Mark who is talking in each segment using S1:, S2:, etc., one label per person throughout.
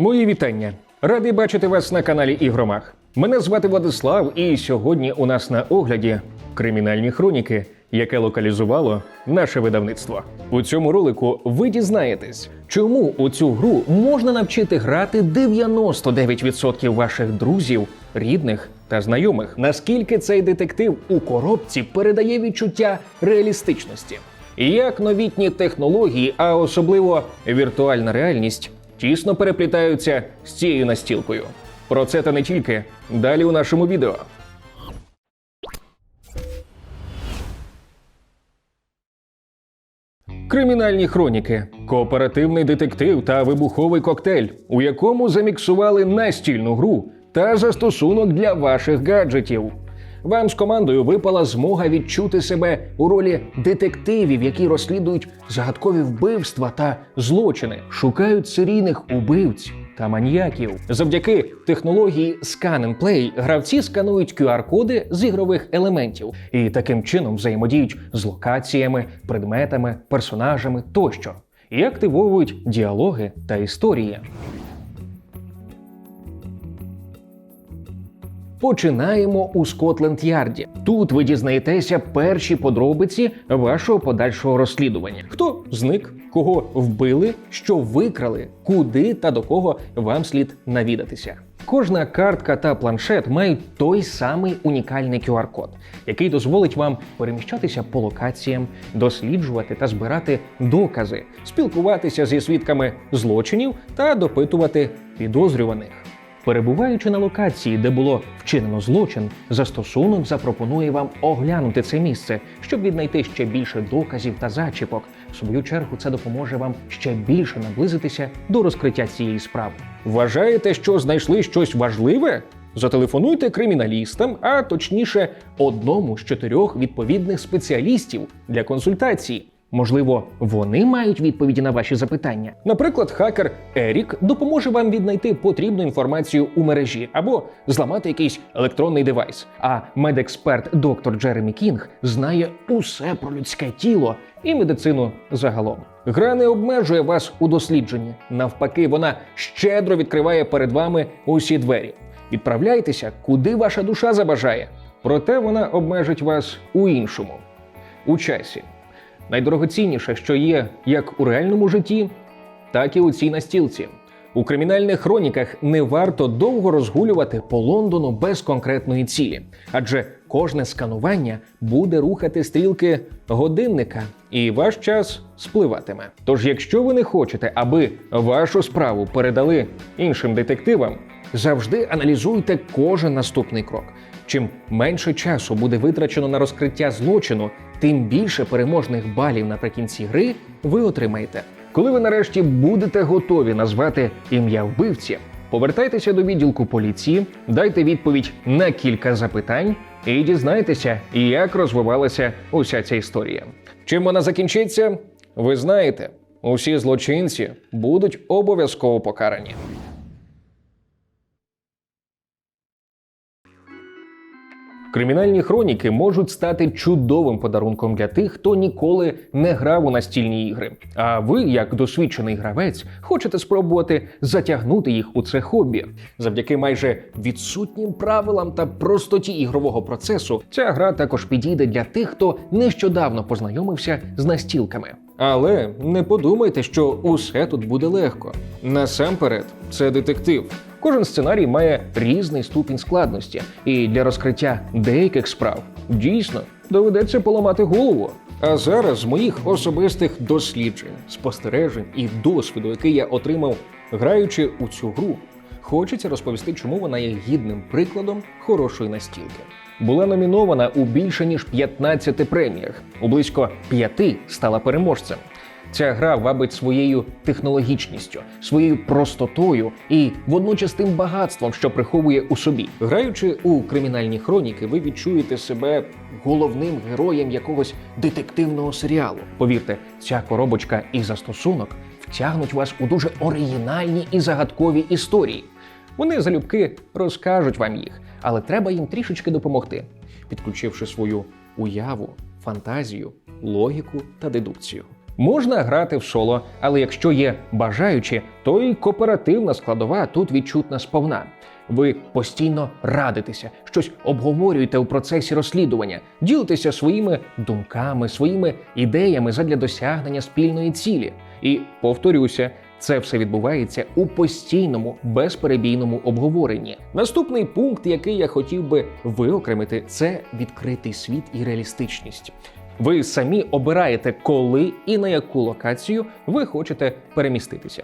S1: Мої вітання. Радий бачити вас на каналі Ігромах. Мене звати Владислав, і сьогодні у нас на огляді кримінальні хроніки, яке локалізувало наше видавництво. У цьому ролику ви дізнаєтесь, чому у цю гру можна навчити грати 99% ваших друзів, рідних та знайомих. Наскільки цей детектив у коробці передає відчуття реалістичності, як новітні технології, а особливо віртуальна реальність, тісно переплітаються з цією настілкою. Про це та не тільки далі у нашому відео. Кримінальні хроніки, кооперативний детектив та вибуховий коктейль, у якому заміксували настільну гру та застосунок для ваших гаджетів. Вам з командою випала змога відчути себе у ролі детективів, які розслідують загадкові вбивства та злочини, шукають серійних убивць та маньяків. Завдяки технології Scan and Play гравці сканують QR-коди з ігрових елементів і таким чином взаємодіють з локаціями, предметами, персонажами тощо і активовують діалоги та історії. Починаємо у Скотленд Ярді. Тут ви дізнаєтеся перші подробиці вашого подальшого розслідування: хто зник, кого вбили, що викрали, куди та до кого вам слід навідатися. Кожна картка та планшет мають той самий унікальний QR-код, який дозволить вам переміщатися по локаціям, досліджувати та збирати докази, спілкуватися зі свідками злочинів та допитувати підозрюваних. Перебуваючи на локації, де було вчинено злочин, застосунок запропонує вам оглянути це місце, щоб віднайти ще більше доказів та зачіпок. В свою чергу це допоможе вам ще більше наблизитися до розкриття цієї справи. Вважаєте, що знайшли щось важливе? Зателефонуйте криміналістам, а точніше, одному з чотирьох відповідних спеціалістів для консультації. Можливо, вони мають відповіді на ваші запитання. Наприклад, хакер Ерік допоможе вам віднайти потрібну інформацію у мережі або зламати якийсь електронний девайс. А медексперт доктор Джеремі Кінг знає усе про людське тіло і медицину загалом. Гра не обмежує вас у дослідженні. Навпаки, вона щедро відкриває перед вами усі двері. Відправляйтеся, куди ваша душа забажає. Проте вона обмежить вас у іншому у часі. Найдорогоцінніше, що є як у реальному житті, так і у цій настілці. У кримінальних хроніках не варто довго розгулювати по Лондону без конкретної цілі, адже кожне сканування буде рухати стрілки годинника, і ваш час спливатиме. Тож, якщо ви не хочете, аби вашу справу передали іншим детективам, завжди аналізуйте кожен наступний крок. Чим менше часу буде витрачено на розкриття злочину, тим більше переможних балів наприкінці гри ви отримаєте. Коли ви нарешті будете готові назвати ім'я вбивці, повертайтеся до відділку поліції, дайте відповідь на кілька запитань і дізнайтеся, як розвивалася уся ця історія. Чим вона закінчиться, ви знаєте, усі злочинці будуть обов'язково покарані. Кримінальні хроніки можуть стати чудовим подарунком для тих, хто ніколи не грав у настільні ігри. А ви, як досвідчений гравець, хочете спробувати затягнути їх у це хобі. Завдяки майже відсутнім правилам та простоті ігрового процесу, ця гра також підійде для тих, хто нещодавно познайомився з настілками. Але не подумайте, що усе тут буде легко. Насамперед, це детектив. Кожен сценарій має різний ступінь складності, і для розкриття деяких справ дійсно доведеться поламати голову. А зараз з моїх особистих досліджень, спостережень і досвіду, який я отримав, граючи у цю гру, хочеться розповісти, чому вона є гідним прикладом хорошої настілки. Була номінована у більше ніж 15 преміях, у близько п'яти стала переможцем. Ця гра вабить своєю технологічністю, своєю простотою і водночас тим багатством, що приховує у собі. Граючи у кримінальні хроніки, ви відчуєте себе головним героєм якогось детективного серіалу. Повірте, ця коробочка і застосунок втягнуть вас у дуже оригінальні і загадкові історії. Вони залюбки розкажуть вам їх, але треба їм трішечки допомогти, підключивши свою уяву, фантазію, логіку та дедукцію. Можна грати в соло, але якщо є бажаючі, то і кооперативна складова тут відчутна сповна. Ви постійно радитеся, щось обговорюєте у процесі розслідування, ділитеся своїми думками, своїми ідеями задля досягнення спільної цілі. І повторюся, це все відбувається у постійному безперебійному обговоренні. Наступний пункт, який я хотів би виокремити, це відкритий світ і реалістичність. Ви самі обираєте, коли і на яку локацію ви хочете переміститися.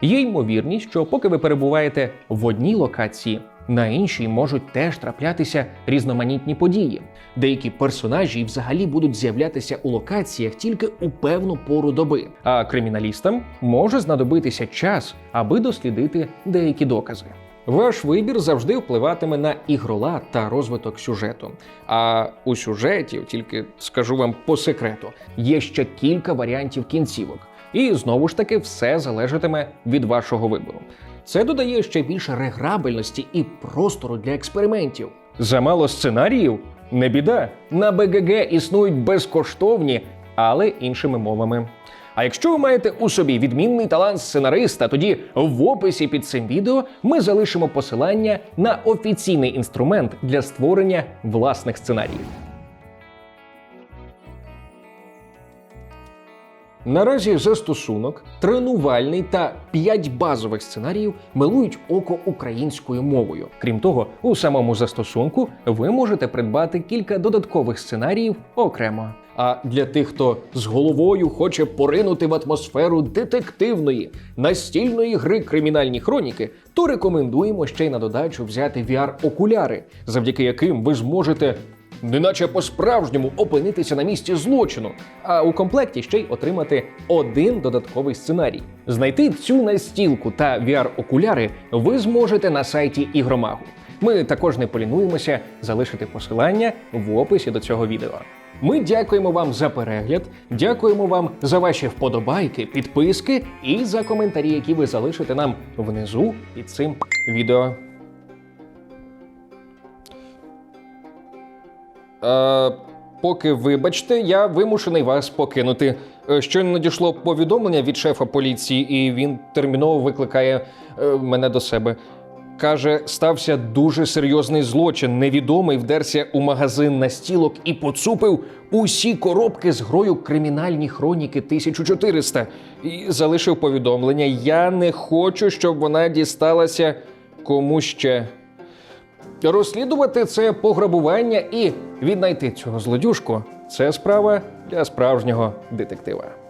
S1: Є ймовірність, що поки ви перебуваєте в одній локації, на іншій можуть теж траплятися різноманітні події. Деякі персонажі взагалі будуть з'являтися у локаціях тільки у певну пору доби. А криміналістам може знадобитися час, аби дослідити деякі докази. Ваш вибір завжди впливатиме на ігролад та розвиток сюжету. А у сюжеті, тільки скажу вам по секрету, є ще кілька варіантів кінцівок. І знову ж таки все залежатиме від вашого вибору. Це додає ще більше реграбельності і простору для експериментів. Замало сценаріїв? Не біда. На БГГ існують безкоштовні, але іншими мовами. А якщо ви маєте у собі відмінний талант сценариста, тоді в описі під цим відео ми залишимо посилання на офіційний інструмент для створення власних сценаріїв. Наразі застосунок, тренувальний та 5 базових сценаріїв милують око українською мовою. Крім того, у самому застосунку ви можете придбати кілька додаткових сценаріїв окремо. А для тих, хто з головою хоче поринути в атмосферу детективної настільної гри кримінальні хроніки, то рекомендуємо ще й на додачу взяти VR-окуляри, завдяки яким ви зможете неначе по-справжньому опинитися на місці злочину, а у комплекті ще й отримати один додатковий сценарій. Знайти цю настілку та VR-окуляри ви зможете на сайті Ігромагу. Ми також не полінуємося залишити посилання в описі до цього відео. Ми дякуємо вам за перегляд, дякуємо вам за ваші вподобайки, підписки і за коментарі, які ви залишите нам внизу під цим відео. Е, поки вибачте, я вимушений вас покинути. Е, Щойно надійшло повідомлення від шефа поліції, і він терміново викликає е, мене до себе. Каже, стався дуже серйозний злочин. Невідомий вдерся у магазин настілок і поцупив усі коробки з грою кримінальні хроніки 1400. І залишив повідомлення: Я не хочу, щоб вона дісталася кому ще. Розслідувати це пограбування і віднайти цього злодюжку це справа для справжнього детектива.